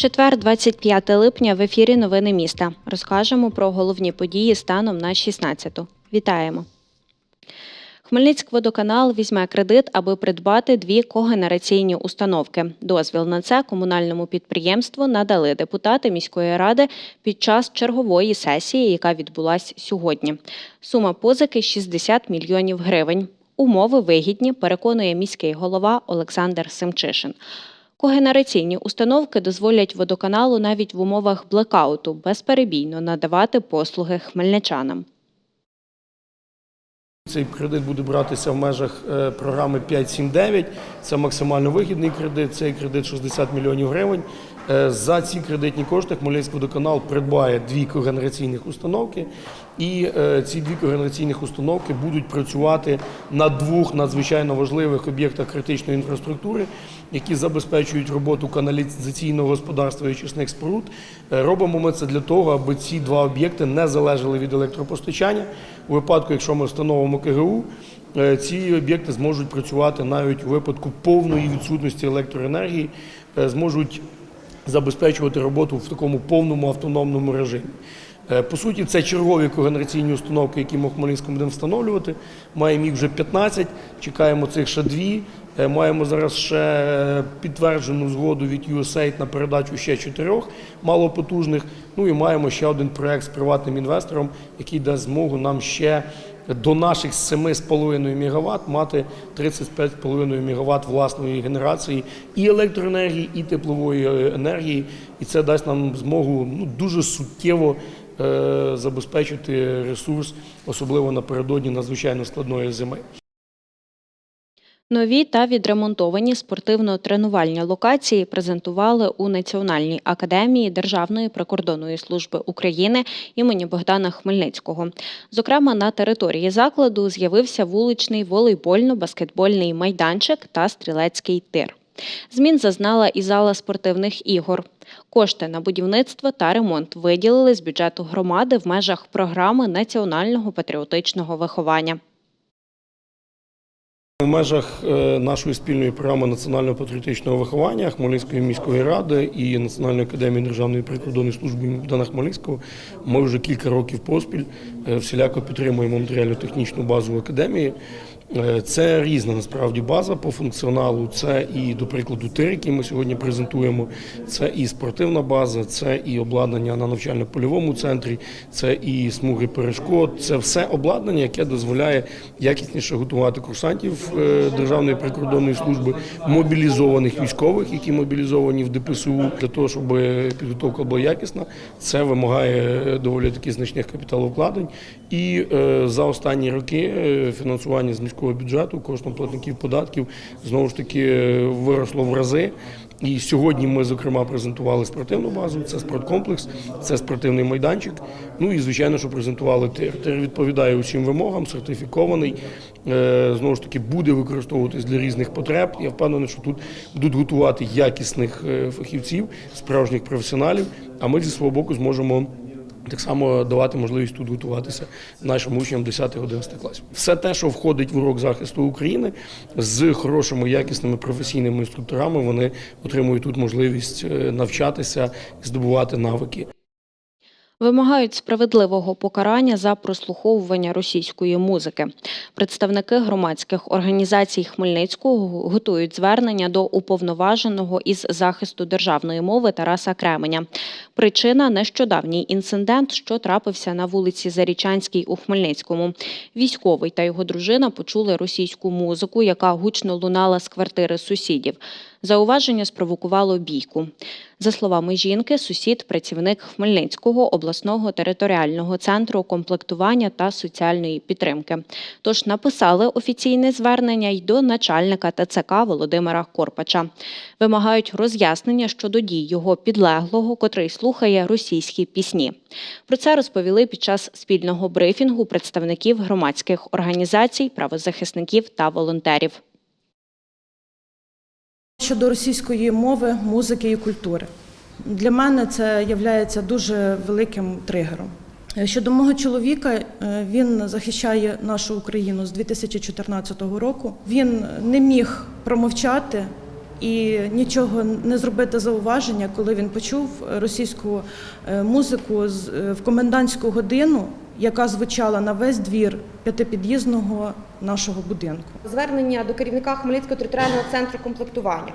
Четвер, 25 липня, в ефірі Новини міста. Розкажемо про головні події станом на 16-ту. Вітаємо. Хмельницькводоканал візьме кредит, аби придбати дві когенераційні установки. Дозвіл на це комунальному підприємству надали депутати міської ради під час чергової сесії, яка відбулась сьогодні. Сума позики 60 мільйонів гривень. Умови вигідні, переконує міський голова Олександр Семчишин. Когенераційні установки дозволять водоканалу навіть в умовах блекауту безперебійно надавати послуги хмельничанам. Цей кредит буде братися в межах е, програми 5.7.9. Це максимально вигідний кредит. Цей кредит 60 мільйонів гривень. Е, За ці кредитні кошти Хмельницький водоканал придбає дві когенераційних установки, і е, ці дві когенераційних установки будуть працювати на двох надзвичайно важливих об'єктах критичної інфраструктури, які забезпечують роботу каналізаційного господарства і очисних споруд. Е, Робимо ми це для того, аби ці два об'єкти не залежали від електропостачання. У випадку, якщо ми встановимо КГУ, ці об'єкти зможуть працювати навіть у випадку повної відсутності електроенергії, зможуть забезпечувати роботу в такому повному автономному режимі. Е, По суті, це чергові когенераційні установки, які ми в Хмельницькому будемо встановлювати. Маємо їх вже 15, чекаємо цих ще дві. Е, Маємо зараз ще підтверджену згоду від USAID на передачу ще чотирьох малопотужних. Ну і маємо ще один проект з приватним інвестором, який дасть змогу нам ще до наших 7,5 МВт мати 35,5 МВт власної генерації і електроенергії, і теплової е, енергії. І це дасть нам змогу ну, дуже суттєво е, забезпечити ресурс, особливо напередодні надзвичайно складної зими. Нові та відремонтовані спортивно-тренувальні локації презентували у Національній академії Державної прикордонної служби України імені Богдана Хмельницького. Зокрема, на території закладу з'явився вуличний волейбольно-баскетбольний майданчик та стрілецький тир. Змін зазнала і зала спортивних ігор. Кошти на будівництво та ремонт виділили з бюджету громади в межах програми національного патріотичного виховання. В межах е, нашої спільної програми національного патріотичного виховання Хмельницької міської ради і Національної академії Державної прикордонної служби Богдана Хмельницького ми вже кілька років поспіль е, всіляко підтримуємо матеріально-технічну базу академії. Е, Це різна насправді база по функціоналу. Це і, до прикладу, тир, який ми сьогодні презентуємо. Це і спортивна база, це і обладнання на навчально-польовому центрі, це і смуги перешкод. Це все обладнання, яке дозволяє якісніше готувати курсантів е, Державної прикордонної служби, мобілізованих військових, які мобілізовані в ДПСУ, для того, щоб підготовка була якісна. Це вимагає е, доволі таки значних капіталовкладень. І за останні роки фінансування з міського бюджету коштом платників податків знову ж таки е, виросло в рази. І сьогодні ми, зокрема, презентували спортивну базу. Це спорткомплекс, це спортивний майданчик. Ну і звичайно, що презентували тир. Тир відповідає усім вимогам, сертифікований. Е, Знову ж таки, буде використовуватись для різних потреб. Я впевнений, що тут будуть готувати якісних е, фахівців, справжніх професіоналів. А ми зі свого боку зможемо. Так само давати можливість тут готуватися нашим учням 10-11 класів. Все те, що входить в урок захисту України, з хорошими якісними професійними інструкторами, вони отримують тут можливість е, навчатися і здобувати навики. Вимагають справедливого покарання за прослуховування російської музики. Представники громадських організацій Хмельницького готують звернення до уповноваженого із захисту державної мови Тараса Кременя. Причина нещодавній інцидент, що трапився на вулиці Зарічанській у Хмельницькому. Військовий та його дружина почули російську музику, яка гучно лунала з квартири сусідів. Зауваження спровокувало бійку. За словами жінки, сусід працівник Хмельницького обласного територіального центру комплектування та соціальної підтримки. Тож написали офіційне звернення й до начальника ТЦК Володимира Корпача. Вимагають роз'яснення щодо дій його підлеглого, котрий слухає російські пісні. Про це розповіли під час спільного брифінгу представників громадських організацій, правозахисників та волонтерів. Щодо російської мови, музики і культури. Для мене це є дуже великим тригером. Е, Щодо мого чоловіка, е, він захищає нашу Україну з 2014 року. Він не міг промовчати і нічого не зробити зауваження, коли він почув російську е, музику в комендантську годину, яка звучала на весь двір п'ятипід'їзного нашого будинку. Звернення до керівника Хмельницького територіального центру комплектування.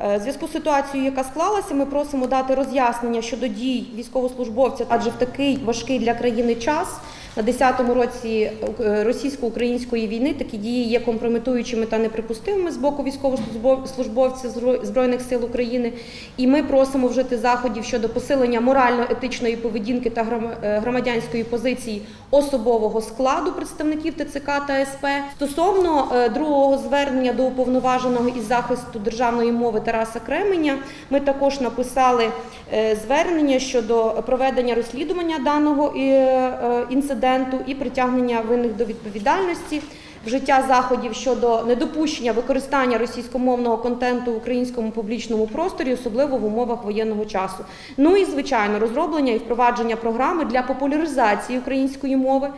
Е, зв'язку з ситуацією, яка склалася, ми просимо дати роз'яснення щодо дій військовослужбовця, адже в такий важкий для країни час на 10-му році е, російсько-української війни такі дії є компрометуючими та неприпустимими з боку військовослужбовців Збро- Збройних сил України. І ми просимо вжити заходів щодо посилення морально-етичної поведінки та е, громадянської позиції особового складу представників ТЦК та СП. Стосовно е, другого звернення до уповноваженого із захисту державної мови Тараса Кременя, ми також написали звернення щодо проведення розслідування даного е, інциденту і притягнення винних до відповідальності. Вжиття заходів щодо недопущення використання російськомовного контенту в українському публічному просторі, особливо в умовах воєнного часу. Ну і звичайно, розроблення і впровадження програми для популяризації української мови.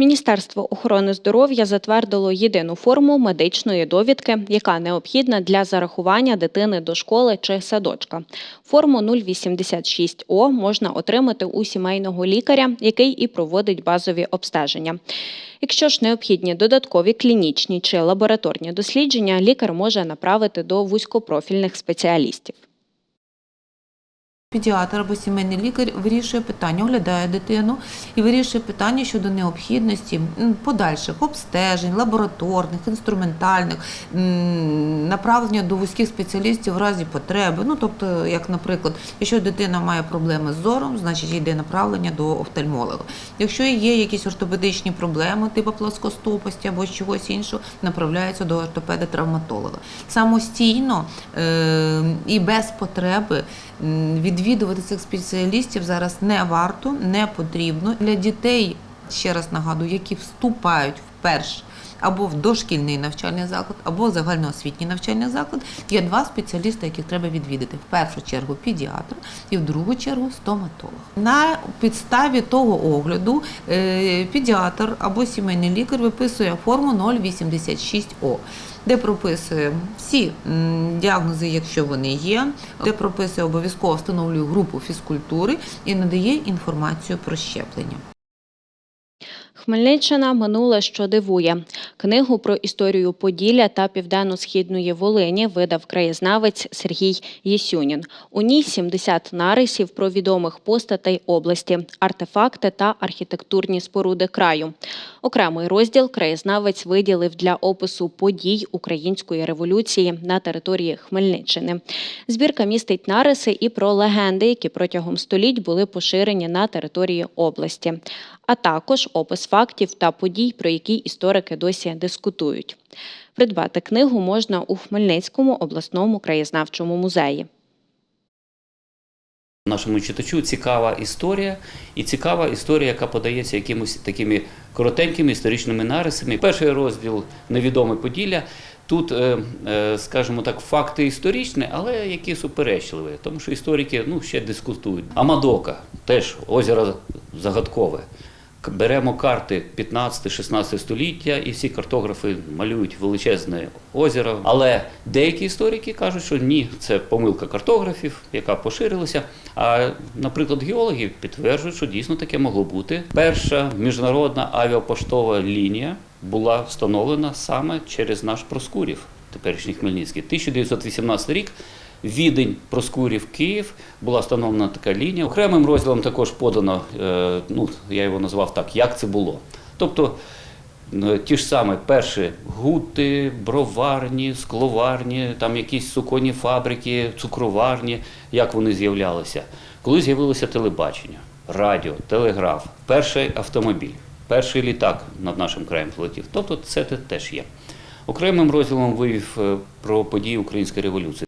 Міністерство охорони здоров'я затвердило єдину форму медичної довідки, яка необхідна для зарахування дитини до школи чи садочка. Форму 086О можна отримати у сімейного лікаря, який і проводить базові обстеження. Якщо ж необхідні додаткові клінічні чи лабораторні дослідження, лікар може направити до вузькопрофільних спеціалістів. Педіатр або сімейний лікар вирішує питання, оглядає дитину і вирішує питання щодо необхідності подальших обстежень, лабораторних, інструментальних, направлення до вузьких спеціалістів в разі потреби. Ну, тобто, як, наприклад, якщо дитина має проблеми з зором, значить йде направлення до офтальмолога. Якщо є якісь ортопедичні проблеми, типу плоскостопості або чогось іншого, направляється до ортопеда-травматолога. Самостійно е, і без потреби м, відвідувати цих спеціалістів зараз не варто, не потрібно. Для дітей, ще раз нагадую, які вступають вперше або в дошкільний навчальний заклад, або в загальноосвітній навчальний заклад, є два спеціалісти, яких треба відвідати. В першу чергу педіатр і в другу чергу стоматолог. На підставі того огляду е, педіатр або сімейний лікар виписує форму 086О де прописує всі діагнози, якщо вони є, де прописує обов'язково встановлює групу фізкультури і надає інформацію про щеплення. Хмельниччина минуле, що дивує. Книгу про історію Поділля та Південно-Східної Волині видав краєзнавець Сергій Єсюнін. У ній 70 нарисів про відомих постатей області, артефакти та архітектурні споруди краю. Окремий розділ краєзнавець виділив для опису подій української революції на території Хмельниччини. Збірка містить нариси і про легенди, які протягом століть були поширені на території області, а також опис фактів та подій, про які історики досі дискутують. Придбати книгу можна у Хмельницькому обласному краєзнавчому музеї. Нашому читачу цікава історія, і цікава історія, яка подається якимось такими коротенькими історичними нарисами. Перший розділ Невідоме Поділля. Тут, е, е, скажімо так, факти історичні, але які суперечливі, тому що історики ну, ще дискутують. Амадока теж озеро загадкове. Беремо карти 15-16 століття, і всі картографи малюють величезне озеро. Але деякі історики кажуть, що ні, це помилка картографів, яка поширилася. А, наприклад, геологи підтверджують, що дійсно таке могло бути. Перша міжнародна авіапоштова лінія була встановлена саме через наш Проскурів, теперішній Хмельницький. 1918 рік. Відень, Проскурів, Київ була встановлена така лінія. Окремим розділом також подано, е, ну я його назвав так, як це було. Тобто е, ті ж саме перші гути, броварні, скловарні, там якісь суконні фабрики, цукроварні, як вони з'являлися. Коли з'явилося телебачення, радіо, телеграф, перший автомобіль, перший літак над нашим краєм полетів. Тобто це теж є. Окремим розділом вивів е, про події Української революції.